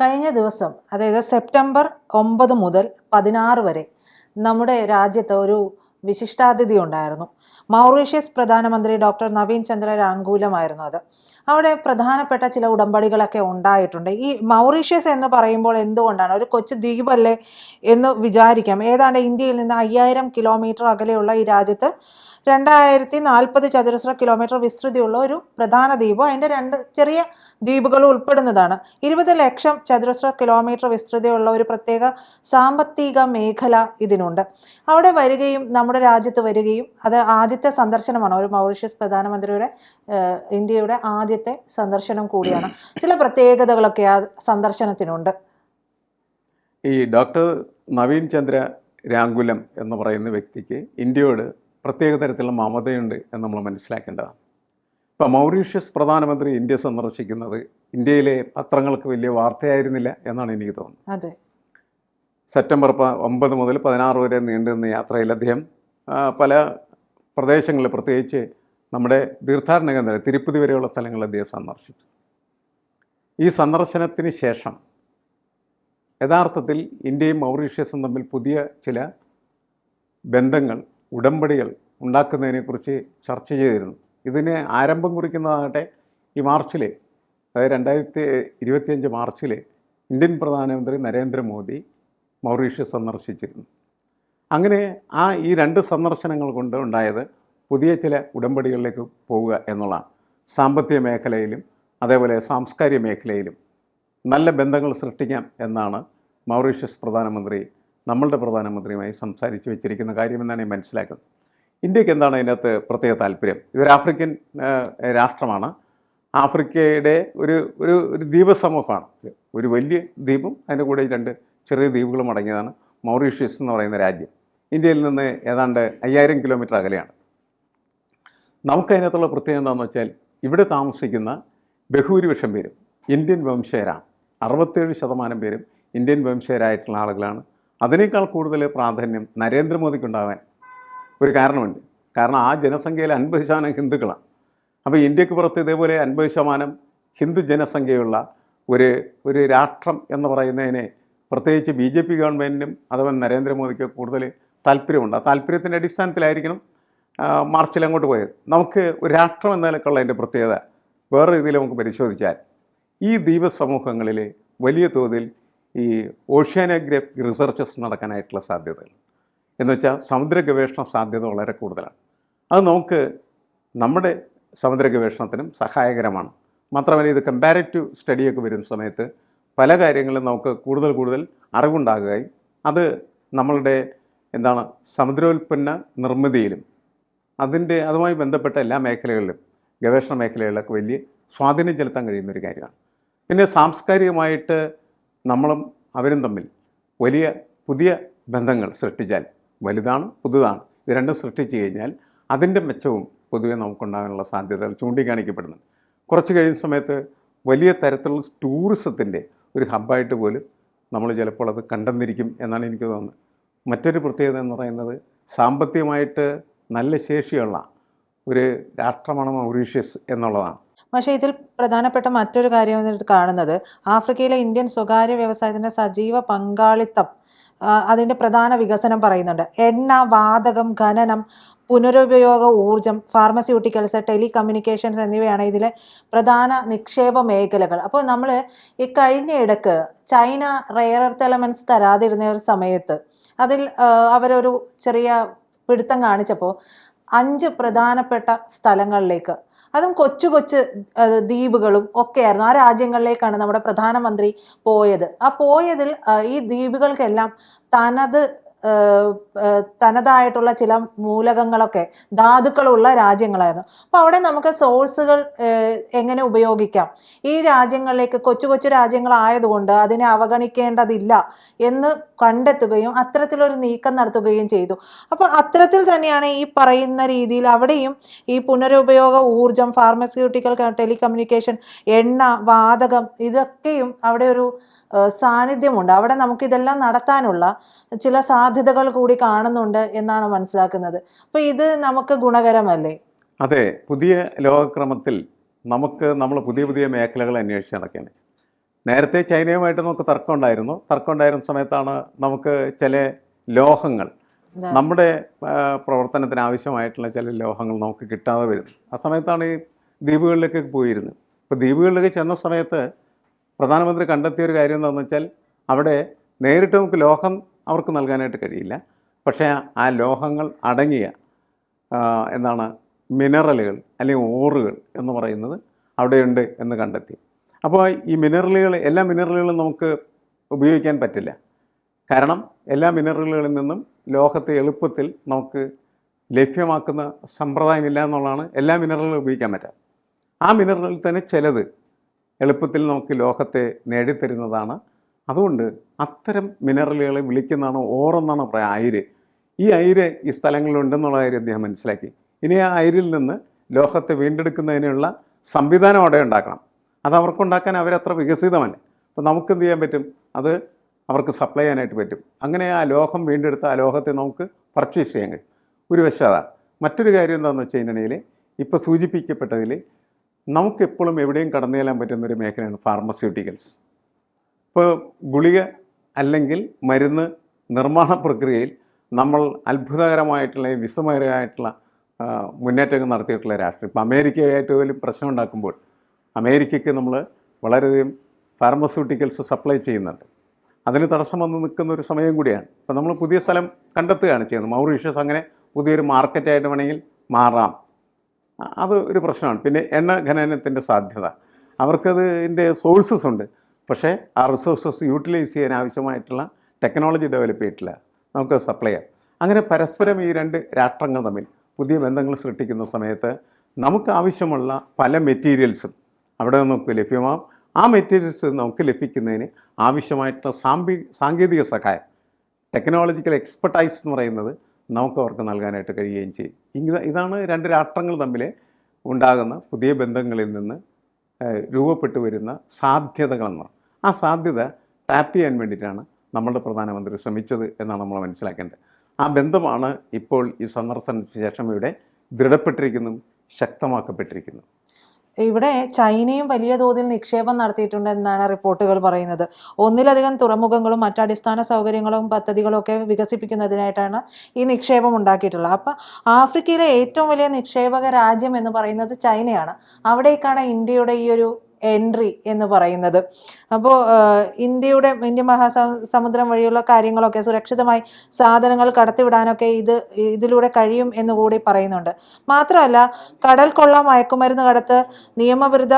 കഴിഞ്ഞ ദിവസം അതായത് സെപ്റ്റംബർ ഒമ്പത് മുതൽ പതിനാറ് വരെ നമ്മുടെ രാജ്യത്ത് ഒരു വിശിഷ്ടാതിഥി ഉണ്ടായിരുന്നു. മൗറീഷ്യസ് പ്രധാനമന്ത്രി ഡോക്ടർ നവീൻ ചന്ദ്ര രാങ്കൂലമായിരുന്നു അത്. അവിടെ പ്രധാനപ്പെട്ട ചില ഉടമ്പടികളൊക്കെ ഉണ്ടായിട്ടുണ്ട്. ഈ മൗറീഷ്യസ് എന്ന് പറയുമ്പോൾ എന്തുകൊണ്ടാണ്? ഒരു കൊച്ചു ദ്വീപല്ലേ എന്ന് വിചാരിക്കാം. ഏതാണ്ട് ഇന്ത്യയിൽ നിന്ന് അയ്യായിരം കിലോമീറ്റർ അകലെയുള്ള ഈ രാജ്യത്ത് രണ്ടായിരത്തി നാൽപ്പത് ചതുരശ്ര കിലോമീറ്റർ വിസ്തൃതിയുള്ള ഒരു പ്രധാന ദ്വീപും. അതിന്റെ രണ്ട് ചെറിയ ദ്വീപുകൾ ഉൾപ്പെടുന്നതാണ്. ഇരുപത് ലക്ഷം ചതുരശ്ര കിലോമീറ്റർ വിസ്തൃതിയുള്ള ഒരു പ്രത്യേക സാമ്പത്തിക മേഖല ഇതിനുണ്ട്. അവിടെ വരികയും നമ്മുടെ രാജ്യത്ത് വരികയും അത് ആദ്യത്തെ സന്ദർശനമാണ്. ഒരു മൗറീഷ്യസ് പ്രധാനമന്ത്രിയുടെ ഇന്ത്യയുടെ ആദ്യത്തെ സന്ദർശനം കൂടിയാണ്. ചില പ്രത്യേകതകളൊക്കെ ആ സന്ദർശനത്തിനുണ്ട്. ഈ ഡോക്ടർ നവീൻ ചന്ദ്ര രാങ്കുലം എന്ന് പറയുന്ന വ്യക്തിക്ക് ഇന്ത്യയോട് പ്രത്യേക തരത്തിലുള്ള മമതയുണ്ട് എന്ന് നമ്മൾ മനസ്സിലാക്കേണ്ടതാണ്. ഇപ്പോൾ മൗറീഷ്യസ് പ്രധാനമന്ത്രി ഇന്ത്യ സന്ദർശിക്കുന്നത് ഇന്ത്യയിലെ പത്രങ്ങൾക്ക് വലിയ വാർത്തയായിരുന്നില്ല എന്നാണ് എനിക്ക് തോന്നുന്നത്. അതെ. സെപ്റ്റംബർ പ ഒമ്പത് മുതൽ പതിനാറ് വരെ നീണ്ടുനിന്ന യാത്രയിൽ അദ്ദേഹം പല പ്രദേശങ്ങളിൽ പ്രത്യേകിച്ച് നമ്മുടെ തീർത്ഥാടന കേന്ദ്രം തിരുപ്പതി വരെയുള്ള സ്ഥലങ്ങളിൽ അദ്ദേഹം സന്ദർശിച്ചു. ഈ സന്ദർശനത്തിന് ശേഷം യഥാർത്ഥത്തിൽ ഇന്ത്യയും മൗറീഷ്യസും തമ്മിൽ പുതിയ ചില ബന്ധങ്ങൾ ഉടമ്പടികൾ ഉണ്ടാക്കുന്നതിനെക്കുറിച്ച് ചർച്ച ചെയ്തിരുന്നു. ഇതിന് ആരംഭം കുറിക്കുന്നതാകട്ടെ ഈ മാർച്ചിൽ അതായത് രണ്ടായിരത്തി ഇരുപത്തിയഞ്ച് മാർച്ചിൽ ഇന്ത്യൻ പ്രധാനമന്ത്രി നരേന്ദ്രമോദി മൗറീഷ്യസ് സന്ദർശിച്ചിരുന്നു. അങ്ങനെ ആ ഈ രണ്ട് സന്ദർശനങ്ങൾ കൊണ്ട് ഉണ്ടായത് പുതിയ ചില ഉടമ്പടികളിലേക്ക് പോവുക എന്നുള്ളതാണ്. സാമ്പത്തിക മേഖലയിലും അതേപോലെ സാംസ്കാരിക മേഖലയിലും നല്ല ബന്ധങ്ങൾ സൃഷ്ടിക്കാം എന്നാണ് മൗറീഷ്യസ് പ്രധാനമന്ത്രി നമ്മളുടെ പ്രധാനമന്ത്രിയുമായി സംസാരിച്ച് വെച്ചിരിക്കുന്ന കാര്യമെന്നാണ് ഞാൻ മനസ്സിലാക്കുന്നത്. ഇന്ത്യയ്ക്ക് എന്താണ് അതിനകത്ത് പ്രത്യേക താല്പര്യം? ഇതൊരു ആഫ്രിക്കൻ രാഷ്ട്രമാണ്. ആഫ്രിക്കയുടെ ഒരു ഒരു ഒരു ദ്വീപസമൂഹമാണ്. ഒരു വലിയ ദ്വീപും അതിന്റെ കൂടെ രണ്ട് ചെറിയ ദ്വീപുകളും അടങ്ങിയതാണ് മൗറീഷ്യസ് എന്ന് പറയുന്ന രാജ്യം. ഇന്ത്യയിൽ നിന്ന് ഏതാണ്ട് അയ്യായിരം കിലോമീറ്റർ അകലെയാണ്. നമുക്കതിനകത്തുള്ള പ്രത്യേകത എന്താണെന്ന് വെച്ചാൽ ഇവിടെ താമസിക്കുന്ന ബഹുഭൂരിപക്ഷം പേരും ഇന്ത്യൻ വംശജരാണ്. അറുപത്തേഴ് ശതമാനം പേരും ഇന്ത്യൻ വംശജരായിട്ടുള്ള ആളുകളാണ്. അതിനേക്കാൾ കൂടുതൽ പ്രാധാന്യം നരേന്ദ്രമോദിക്കുണ്ടാകാൻ ഒരു കാരണമുണ്ട്. കാരണം ആ ജനസംഖ്യയിൽ അൻപത് ശതമാനം ഹിന്ദുക്കളാണ്. അപ്പോൾ ഇന്ത്യയ്ക്ക് പുറത്ത് ഇതേപോലെ അൻപത് ശതമാനം ഹിന്ദു ജനസംഖ്യയുള്ള ഒരു ഒരു രാഷ്ട്രം എന്ന് പറയുന്നതിനെ പ്രത്യേകിച്ച് ബി ജെ പി ഗവൺമെന്റിനും അതുപോലെ നരേന്ദ്രമോദിക്ക് കൂടുതൽ താല്പര്യമുണ്ട്. ആ താല്പര്യത്തിന്റെ അടിസ്ഥാനത്തിലായിരിക്കണം മാർച്ചിൽ അങ്ങോട്ട് പോയത്. നമുക്ക് ഒരു രാഷ്ട്രം എന്ന നിലക്കുള്ള അതിന്റെ പ്രത്യേകത വേറെ രീതിയിൽ നമുക്ക് പരിശോധിച്ചാൽ ഈ ദ്വീപ സമൂഹങ്ങളിൽ വലിയ തോതിൽ ഈ ഓഷ്യാനോഗ്രഫി റിസർച്ചസ് നടക്കാനായിട്ടുള്ള സാധ്യതകൾ. എന്ന് വെച്ചാൽ സമുദ്ര ഗവേഷണ സാധ്യത വളരെ കൂടുതലാണ്. അത് നമുക്ക് നമ്മുടെ സമുദ്ര ഗവേഷണത്തിനും സഹായകരമാണ്. മാത്രമല്ല ഇത് കമ്പാരിറ്റീവ് സ്റ്റഡിയൊക്കെ വരുന്ന സമയത്ത് പല കാര്യങ്ങളും നമുക്ക് കൂടുതൽ കൂടുതൽ അറിവുണ്ടാകുകയും അത് നമ്മളുടെ എന്താണ് സമുദ്രോൽപ്പന്ന നിർമ്മിതിയിലും അതിന്റെ അതുമായി ബന്ധപ്പെട്ട എല്ലാ മേഖലകളിലും ഗവേഷണ മേഖലകളിലൊക്കെ വലിയ സ്വാധീനം ചെലുത്താൻ കഴിയുന്ന ഒരു കാര്യമാണ്. പിന്നെ സാംസ്കാരികമായിട്ട് നമ്മളും അവരും തമ്മിൽ വലിയ പുതിയ ബന്ധങ്ങൾ സൃഷ്ടിച്ചാൽ വലുതാണ് പുതുതാണ്. ഇത് രണ്ടും സൃഷ്ടിച്ചു കഴിഞ്ഞാൽ അതിന്റെ മെച്ചവും പൊതുവെ നമുക്കുണ്ടാകാനുള്ള സാധ്യതകൾ ചൂണ്ടിക്കാണിക്കപ്പെടുന്നുണ്ട്. കുറച്ച് കഴിയുന്ന സമയത്ത് വലിയ തരത്തിലുള്ള ടൂറിസത്തിന്റെ ഒരു ഹബ്ബായിട്ട് പോലും നമ്മൾ ചിലപ്പോൾ അത് കണ്ടെന്നിരിക്കും എന്നാണ് എനിക്ക് തോന്നുന്നത്. മറ്റൊരു പ്രത്യേകത എന്ന് പറയുന്നത് സാമ്പത്തികമായിട്ട് നല്ല ശേഷിയുള്ള ഒരു രാഷ്ട്രമാണ് മൗറീഷ്യസ് എന്നുള്ളതാണ്. പക്ഷേ ഇതിൽ പ്രധാനപ്പെട്ട മറ്റൊരു കാര്യം എന്നിട്ട് കാണുന്നത്. ആഫ്രിക്കയിലെ ഇന്ത്യൻ സ്വകാര്യ വ്യവസായത്തിന്റെ സജീവ പങ്കാളിത്തം അതിന്റെ പ്രധാന വികസനം പറയുന്നുണ്ട്. എണ്ണ വാതകം ഖനനം പുനരുപയോഗ ഊർജം ഫാർമസ്യൂട്ടിക്കൽസ് ടെലികമ്മ്യൂണിക്കേഷൻസ് എന്നിവയാണ് ഇതിലെ പ്രധാന നിക്ഷേപ മേഖലകൾ. അപ്പോൾ നമ്മൾ ഈ കഴിഞ്ഞ ഇടയ്ക്ക് ചൈന റെയർ എർത്ത് എലമെന്റ്സ് തരാതിരുന്ന ഒരു സമയത്ത് അതിൽ അവരൊരു ചെറിയ പിടുത്തം കാണിച്ചപ്പോൾ അഞ്ച് പ്രധാനപ്പെട്ട സ്ഥലങ്ങളിലേക്ക് അതും കൊച്ചു കൊച്ചു ദ്വീപുകളും ഒക്കെയായിരുന്നു ആ രാജ്യങ്ങളിലേക്കാണ് നമ്മുടെ പ്രധാനമന്ത്രി പോയത്. ആ പോയതിൽ ഈ ദ്വീപുകൾക്കെല്ലാം തനത് തനതായിട്ടുള്ള ചില മൂലകങ്ങളൊക്കെ ധാതുക്കളുള്ള രാജ്യങ്ങളായിരുന്നു. അപ്പോൾ അവിടെ നമുക്ക് സോഴ്സുകൾ എങ്ങനെ ഉപയോഗിക്കാം? ഈ രാജ്യങ്ങളിലേക്ക് കൊച്ചു കൊച്ചു രാജ്യങ്ങളായതുകൊണ്ട് അതിനെ അവഗണിക്കേണ്ടതില്ല എന്ന് കണ്ടെത്തുകയും അത്തരത്തിലൊരു നീക്കം നടത്തുകയും ചെയ്തു. അപ്പോൾ അത്തരത്തിൽ തന്നെയാണ് ഈ പറയുന്ന രീതിയിൽ അവിടെയും ഈ പുനരുപയോഗ ഊർജം ഫാർമസ്യൂട്ടിക്കൽ ടെലികമ്മ്യൂണിക്കേഷൻ എണ്ണ വാതകം ഇതൊക്കെയും അവിടെ ഒരു സാന്നിധ്യമുണ്ട്. അവിടെ നമുക്കിതെല്ലാം നടത്താനുള്ള ചില സാധ്യതകൾ കൂടി കാണുന്നുണ്ട് എന്നാണ് മനസ്സിലാക്കുന്നത്. അപ്പോൾ ഇത് നമുക്ക് ഗുണകരമല്ലേ? അതെ. പുതിയ ലോകക്രമത്തിൽ നമുക്ക് നമ്മൾ പുതിയ പുതിയ മേഖലകൾ അന്വേഷിച്ച് നടക്കുകയാണ് നേരത്തെ ചൈനയുമായിട്ട് നമുക്ക് തർക്കം ഉണ്ടായിരുന്നു തർക്കം ഉണ്ടായിരുന്ന സമയത്താണ് നമുക്ക് ചില ലോഹങ്ങൾ നമ്മുടെ പ്രവർത്തനത്തിന് ആവശ്യമായിട്ടുള്ള ചില ലോഹങ്ങൾ നമുക്ക് കിട്ടാതെ വരുന്നു ആ സമയത്താണ് ഈ ദ്വീപുകളിലേക്ക് പോയിരുന്നത്. അപ്പോൾ ദ്വീപുകളിലേക്ക് ചെന്ന സമയത്ത് പ്രധാനമന്ത്രി കണ്ടെത്തിയ ഒരു കാര്യം എന്താണെന്ന് വെച്ചാൽ അവിടെ നേരിട്ട് നമുക്ക് ലോഹം അവർക്ക് നൽകാനായിട്ട് കഴിയില്ല. പക്ഷേ ആ ലോഹങ്ങൾ അടങ്ങിയ എന്താണ് മിനറലുകൾ അല്ലെങ്കിൽ ഓറുകൾ എന്ന് പറയുന്നത് അവിടെയുണ്ട് എന്ന് കണ്ടെത്തി. അപ്പോൾ ഈ മിനറലുകൾ എല്ലാ മിനറലുകളും നമുക്ക് ഉപയോഗിക്കാൻ പറ്റില്ല. കാരണം എല്ലാ മിനറലുകളിൽ നിന്നും ലോഹത്തെ എളുപ്പത്തിൽ നമുക്ക് ലഭ്യമാക്കുന്ന സമ്പ്രദായമില്ല എന്നുള്ളതാണ് എല്ലാ മിനറലുകളും ഉപയോഗിക്കാൻ പറ്റുക ആ മിനറലിൽ തന്നെ ചിലത് എളുപ്പത്തിൽ നമുക്ക് ലോഹത്തെ നേടിത്തരുന്നതാണ്. അതുകൊണ്ട് അത്തരം മിനറലുകളെ വിളിക്കുന്നതാണ് ഓറെന്നാണ് പറയുക അയിര്. ഈ അയിര് ഈ സ്ഥലങ്ങളിലുണ്ടെന്നുള്ള കാര്യം അദ്ദേഹം മനസ്സിലാക്കി. ഇനി ആ അയിരിൽ നിന്ന് ലോഹത്തെ വീണ്ടെടുക്കുന്നതിനുള്ള സംവിധാനം അവിടെ ഉണ്ടാക്കണം. അത് അവർക്കുണ്ടാക്കാൻ അവരത്ര വികസിതമല്ല. അപ്പോൾ നമുക്ക് എന്ത് ചെയ്യാൻ പറ്റും? അത് അവർക്ക് സപ്ലൈ ചെയ്യാനായിട്ട് പറ്റും. അങ്ങനെ ആ ലോഹം വീണ്ടെടുത്ത ആ ലോഹത്തെ നമുക്ക് പർച്ചേസ് ചെയ്യാൻ കഴിയും. ഒരു വശം അതാണ്. മറ്റൊരു കാര്യം എന്താണെന്ന് വെച്ച് കഴിഞ്ഞിട്ടുണ്ടെങ്കിൽ ഇപ്പോൾ സൂചിപ്പിക്കപ്പെട്ടതിൽ നമുക്ക് എപ്പോഴും എവിടെയും കടന്നു ചെല്ലാൻ പറ്റുന്ന ഒരു മേഖലയാണ് ഫാർമസ്യൂട്ടിക്കൽസ് ഇപ്പോൾ ഗുളിക അല്ലെങ്കിൽ മരുന്ന് നിർമ്മാണ പ്രക്രിയയിൽ നമ്മൾ അത്ഭുതകരമായിട്ടുള്ള വിസമകരമായിട്ടുള്ള മുന്നേറ്റങ്ങൾ നടത്തിയിട്ടുള്ള രാഷ്ട്രം ഇപ്പോൾ അമേരിക്കയായിട്ട് വലിയ പ്രശ്നം ഉണ്ടാക്കുമ്പോൾ അമേരിക്കയ്ക്ക് നമ്മൾ വളരെയധികം ഫാർമസ്യൂട്ടിക്കൽസ് സപ്ലൈ ചെയ്യുന്നുണ്ട്. അതിന് തടസ്സം വന്ന് നിൽക്കുന്ന ഒരു സമയം കൂടിയാണ്. ഇപ്പോൾ നമ്മൾ പുതിയ സ്ഥലം കണ്ടെത്തുകയാണ് ചെയ്യുന്നത്. മൗറീഷ്യസ് അങ്ങനെ പുതിയൊരു മാർക്കറ്റായിട്ട് വേണമെങ്കിൽ മാറാം. അത് ഒരു പ്രശ്നമാണ്. പിന്നെ എണ്ണ ഖനനത്തിന്റെ സാധ്യത. അവർക്കതിന്റെ സോഴ്സസ് ഉണ്ട്. പക്ഷേ ആ റിസോഴ്സസ് യൂട്ടിലൈസ് ചെയ്യാൻ ആവശ്യമായിട്ടുള്ള ടെക്നോളജി ഡെവലപ്പ് ചെയ്തിട്ടില്ല. നമുക്ക് സപ്ലൈ ചെയ്യാം. അങ്ങനെ പരസ്പരം ഈ രണ്ട് രാഷ്ട്രങ്ങൾ തമ്മിൽ പുതിയ ബന്ധങ്ങൾ സൃഷ്ടിക്കുന്ന സമയത്ത് നമുക്ക് ആവശ്യമുള്ള പല മെറ്റീരിയൽസും അവിടെ നമുക്ക് ലഭ്യമാകും ആ മെറ്റീരിയൽസ് നമുക്ക് ലഭിക്കുന്നതിന് ആവശ്യമായിട്ടുള്ള സാമ്പി സാങ്കേതിക സഹായം ടെക്നോളജിക്കൽ എക്സ്പെർട്ടൈസ് എന്ന് പറയുന്നത് നമുക്ക് അവർക്ക് നൽകാനായിട്ട് കഴിയുകയും ചെയ്യും. ഇതാണ് രണ്ട് രാഷ്ട്രങ്ങൾ തമ്മിൽ ഉണ്ടാകുന്ന പുതിയ ബന്ധങ്ങളിൽ നിന്ന് രൂപപ്പെട്ടു വരുന്ന സാധ്യതകളെന്ന് ആ സാധ്യത ടാപ്പ് ചെയ്യാൻ വേണ്ടിയിട്ടാണ് നമ്മളുടെ പ്രധാനമന്ത്രി ശ്രമിച്ചത് എന്നാണ് നമ്മൾ മനസ്സിലാക്കേണ്ടത്. ആ ബന്ധമാണ് ഇപ്പോൾ ഈ സന്ദർശനത്തിന് ശേഷം ഇവിടെ ദൃഢപ്പെട്ടിരിക്കുന്നു ശക്തമാക്കപ്പെട്ടിരിക്കുന്നു ഇവിടെ ചൈനയും വലിയ തോതിൽ നിക്ഷേപം നടത്തിയിട്ടുണ്ട് എന്നാണ് റിപ്പോർട്ടുകൾ പറയുന്നത്. ഒന്നിലധികം തുറമുഖങ്ങളും മറ്റ് അടിസ്ഥാന സൗകര്യങ്ങളും പദ്ധതികളും ഒക്കെ വികസിപ്പിക്കുന്നതിനായിട്ടാണ് ഈ നിക്ഷേപം ഉണ്ടാക്കിയിട്ടുള്ളത്. അപ്പം ആഫ്രിക്കയിലെ ഏറ്റവും വലിയ നിക്ഷേപക രാജ്യം എന്ന് പറയുന്നത് ചൈനയാണ്. അവിടേക്കാണ് ഇന്ത്യയുടെ ഈ ഒരു എൻട്രി എന്ന് പറയുന്നത്. അപ്പോൾ ഇന്ത്യയുടെ ഇന്ത്യൻ മഹാസമുദ്രം വഴിയുള്ള കാര്യങ്ങളൊക്കെ സുരക്ഷിതമായി സാധനങ്ങൾ കടത്തിവിടാനൊക്കെ ഇത് ഇതിലൂടെ കഴിയും എന്ന് കൂടി പറയുന്നുണ്ട്. മാത്രമല്ല കടൽ കൊള്ള മയക്കുമരുന്ന് കടത്ത് നിയമവിരുദ്ധ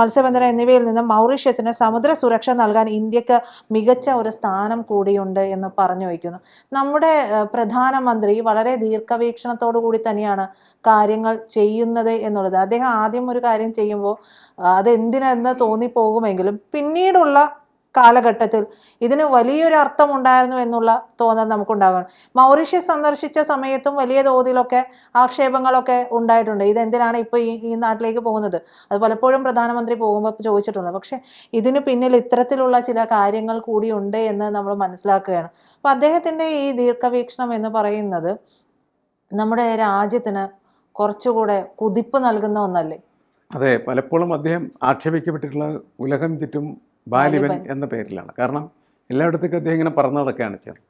മത്സ്യബന്ധനം എന്നിവയിൽ നിന്ന് മൗറീഷ്യസിന് സമുദ്ര സുരക്ഷ നൽകാൻ ഇന്ത്യയ്ക്ക് മികച്ച ഒരു സ്ഥാനം കൂടിയുണ്ട് എന്ന് പറഞ്ഞു വയ്ക്കുന്നു. നമ്മുടെ പ്രധാനമന്ത്രി വളരെ ദീർഘവീക്ഷണത്തോടു കൂടി തന്നെയാണ് കാര്യങ്ങൾ ചെയ്യുന്നത് എന്നുള്ളത്. അദ്ദേഹം ആദ്യം ഒരു കാര്യം ചെയ്യുമ്പോൾ അതെന്തിനെന്ന് തോന്നിപ്പോകുമെങ്കിലും പിന്നീടുള്ള കാലഘട്ടത്തിൽ ഇതിന് വലിയൊരു അർത്ഥമുണ്ടായിരുന്നു എന്നുള്ള തോന്നൽ നമുക്കുണ്ടാകണം. മൗറീഷ്യസ് സന്ദർശിച്ച സമയത്തും വലിയ തോതിലൊക്കെ ആക്ഷേപങ്ങളൊക്കെ ഉണ്ടായിട്ടുണ്ട്. ഇതെന്തിനാണ് ഇപ്പോൾ ഈ ഈ നാട്ടിലേക്ക് പോകുന്നത്? അത് പലപ്പോഴും പ്രധാനമന്ത്രി പോകുമ്പോൾ ചോദിച്ചിട്ടുണ്ട്. പക്ഷേ ഇതിന് പിന്നിൽ ഇത്തരത്തിലുള്ള ചില കാര്യങ്ങൾ കൂടിയുണ്ട് എന്ന് നമ്മൾ മനസ്സിലാക്കുകയാണ്. അപ്പോൾ അദ്ദേഹത്തിന്റെ ഈ ദീർഘവീക്ഷണം എന്ന് പറയുന്നത് നമ്മുടെ രാജ്യത്തിന് കുറച്ചുകൂടെ കുതിപ്പ് നൽകുന്ന ഒന്നല്ലേ? അതെ പലപ്പോഴും അദ്ദേഹം ആക്ഷേപിക്കപ്പെട്ടിട്ടുള്ള ഉലകം ചുറ്റും ബാലിബൻ. എന്ന പേരിലാണ്. കാരണം എല്ലായിടത്തേക്കും അദ്ദേഹം ഇങ്ങനെ പറന്നു നടക്കുകയാണ് ചെയ്യുന്നത്.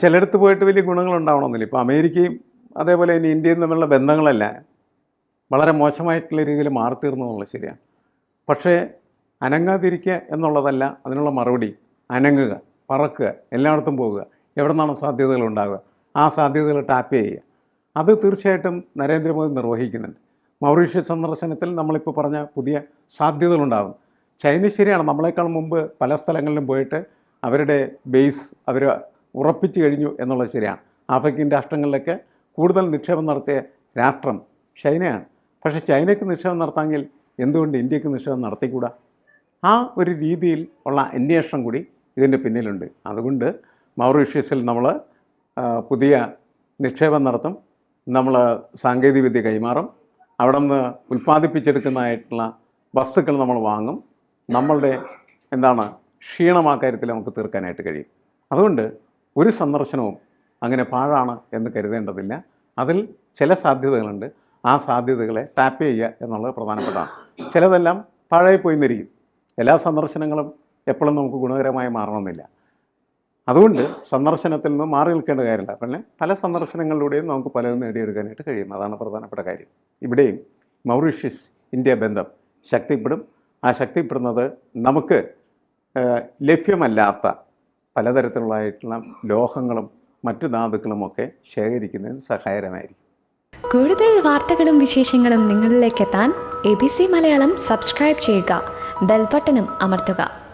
ചിലയിടത്ത് പോയിട്ട് വലിയ ഗുണങ്ങളുണ്ടാവണമെന്നില്ല. ഇപ്പോൾ അമേരിക്കയും അതേപോലെ തന്നെ ഇന്ത്യയും തമ്മിലുള്ള ബന്ധങ്ങളെല്ലാം വളരെ മോശമായിട്ടുള്ള രീതിയിൽ മാറിത്തീർന്നു എന്നുള്ളത് ശരിയാണ്. പക്ഷേ അനങ്ങാതിരിക്കുക എന്നുള്ളതല്ല അതിനുള്ള മറുപടി. അനങ്ങുക പറക്കുക എല്ലായിടത്തും പോകുക എവിടെ നിന്നാണ് സാധ്യതകൾ ഉണ്ടാവുക ആ സാധ്യതകൾ ടാപ്പ് ചെയ്യുക. അത് തീർച്ചയായിട്ടും നരേന്ദ്രമോദി നിർവഹിക്കുന്നുണ്ട്. മൗറീഷ്യസ് സന്ദർശനത്തിൽ നമ്മളിപ്പോൾ പറഞ്ഞ പുതിയ സാധ്യതകളുണ്ടാകും. ചൈനീസ് ശരിയാണ് നമ്മളെക്കാൾ മുമ്പ് പല സ്ഥലങ്ങളിലും പോയിട്ട് അവരുടെ ബേസ് അവർ ഉറപ്പിച്ചു കഴിഞ്ഞു എന്നുള്ളത് ശരിയാണ്. ആഫ്രിക്കൻ രാഷ്ട്രങ്ങളിലൊക്കെ കൂടുതൽ നിക്ഷേപം നടത്തിയ രാഷ്ട്രം ചൈനയാണ്. പക്ഷേ ചൈനയ്ക്ക് നിക്ഷേപം നടത്താമെങ്കിൽ എന്തുകൊണ്ട് ഇന്ത്യയ്ക്ക് നിക്ഷേപം നടത്തിക്കൂടാ? ആ ഒരു രീതിയിൽ ഉള്ള അന്വേഷണം കൂടി ഇതിന്റെ പിന്നിലുണ്ട്. അതുകൊണ്ട് മൗറീഷ്യസിൽ നമ്മൾ പുതിയ നിക്ഷേപം നടത്തും. നമ്മൾ സാങ്കേതികവിദ്യ കൈമാറും. അവിടെ നിന്ന് ഉൽപ്പാദിപ്പിച്ചെടുക്കുന്നതായിട്ടുള്ള വസ്തുക്കൾ നമ്മൾ വാങ്ങും. നമ്മളുടെ എന്താണ് ക്ഷീണം ആ കാര്യത്തിൽ നമുക്ക് തീർക്കാനായിട്ട് കഴിയും. അതുകൊണ്ട് ഒരു സന്ദർശനവും അങ്ങനെ പാഴാണ് എന്ന് കരുതേണ്ടതില്ല. അതിൽ ചില സാധ്യതകളുണ്ട്. ആ സാധ്യതകളെ ടാപ്പ് ചെയ്യുക എന്നുള്ളത് പ്രധാനപ്പെട്ടതാണ്. ചിലതെല്ലാം പാഴായി പോയി എന്നിരിക്കും എല്ലാ സന്ദർശനങ്ങളും എപ്പോഴും നമുക്ക് ഗുണകരമായി മാറണമെന്നില്ല. അതുകൊണ്ട് സന്ദർശനത്തിൽ നിന്ന് മാറി നിൽക്കേണ്ട കാര്യമില്ല. പിന്നെ പല സന്ദർശനങ്ങളിലൂടെയും നമുക്ക് പലതും നേടിയെടുക്കാനായിട്ട് കഴിയും. അതാണ് പ്രധാനപ്പെട്ട കാര്യം. ഇവിടെയും മൗറീഷ്യസ് ഇന്ത്യ ബന്ധം ശക്തിപ്പെടും. ആ ശക്തിപ്പെടുന്നത് നമുക്ക് ലഭ്യമല്ലാത്ത പലതരത്തിലുള്ളതായിട്ടുള്ള ലോഹങ്ങളും മറ്റു ധാതുക്കളുമൊക്കെ ശേഖരിക്കുന്നതിന് സഹായകരമായിരിക്കും. കൂടുതൽ വാർത്തകളും വിശേഷങ്ങളും നിങ്ങളിലേക്ക് എത്താൻ A B C Malayalam subscribe ചെയ്യുക. ബെൽബട്ടനും അമർത്തുക.